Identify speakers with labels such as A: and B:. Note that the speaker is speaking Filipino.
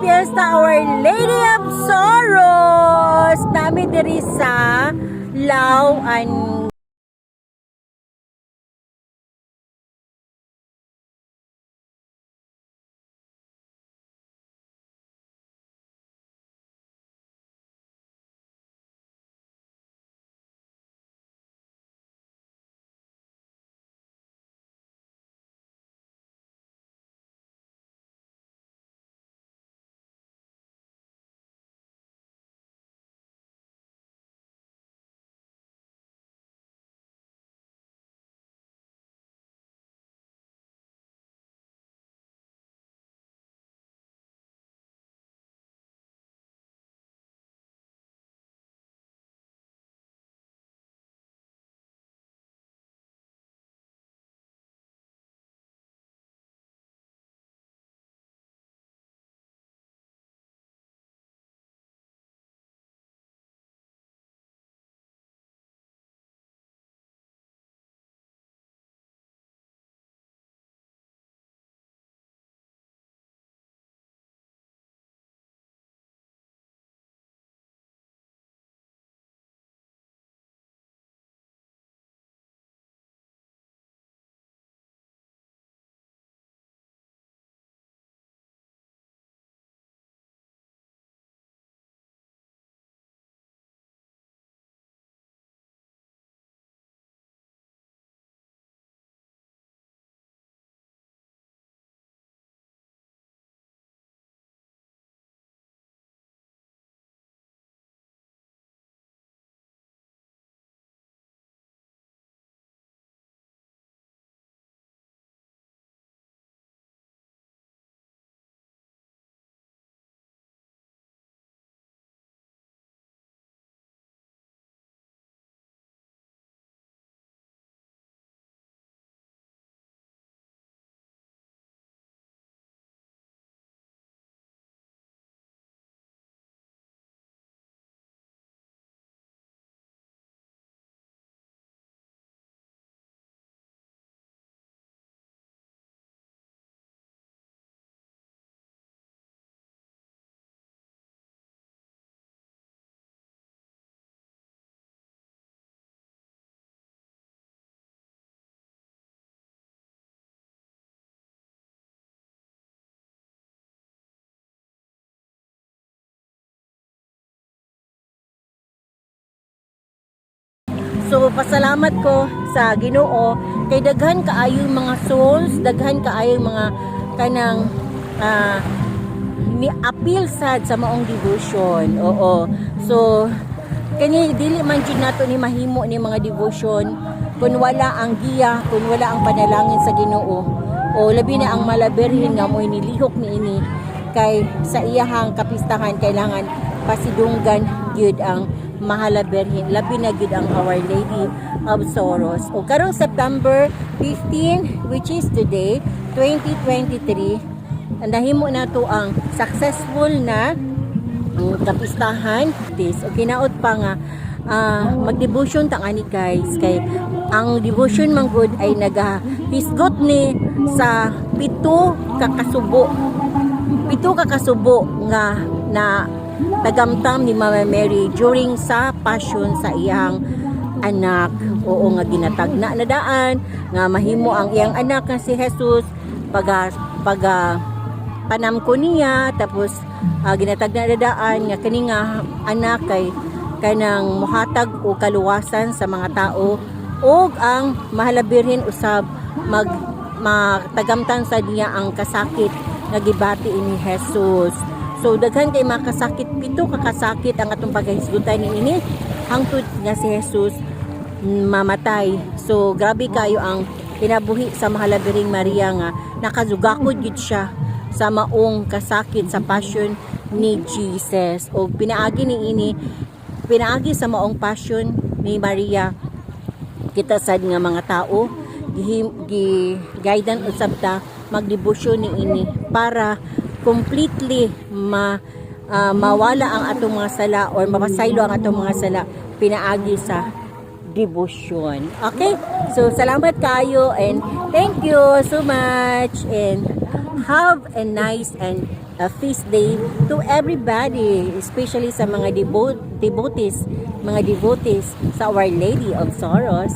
A: Fiesta Our Lady of Sorrows. Nami diri sa Lao and So pasalamat ko sa Ginoo kay daghan kaayo mga souls, daghan kaayo mga kanang ah, ni appeal sad sa maong devotion. Oo. So kani dili man jud nato ni mahimo ni mga devotion kung wala ang giya, kung wala ang panalangin sa Ginoo. O labi na ang malaberhin nga mo'y nilihok ni ini kay sa iyahang kapistahan kailangan pasidunggan gyud ang mahalaberhin labi na gyud ang Our Lady of Sorrows. O karong September 15 which is today 2023 nahimo na to ang successful na ang kapistahan this. O kinaot pa nga ah, mag-devotion ta ani guys. Kay ang devotion man good ay nagahisgot ni sa pito kakasubo. Pito ka kasubo nga na tagamtam ni Mama Mary during sa passion sa iyang anak. Oo nga ginatagna na daan nga mahimo ang iyang anak nga si Jesus. Pag pag panam ko niya tapos uh, ginatagna na daan nga kani nga anak kay kanang muhatag o kaluwasan sa mga tao. Ug ang mahalabirhin usab mag matagamtan sa niya ang kasakit nga gibati ini Jesus So daghan kay makasakit pito kakasakit ang atong pagkahisgutan ni ini hangtod nga si Jesus mamatay. So grabe kayo ang kinabuhi sa mahalabiring Maria nga nakazugakod gid siya sa maong kasakit sa passion ni Jesus. O pinaagi ni ini pinaagi sa maong passion ni Maria kita sad nga mga tao gi, gi guidan usab ta magdebosyon ni ini para completely ma ah, mawala ang atong mga sala or mapasaylo ang atong mga sala pinaagi sa devotion. Okay? So, salamat kayo and thank you so much and have a nice and a feast day to everybody, especially sa mga devo- devotees, mga devotees sa Our Lady of Sorrows.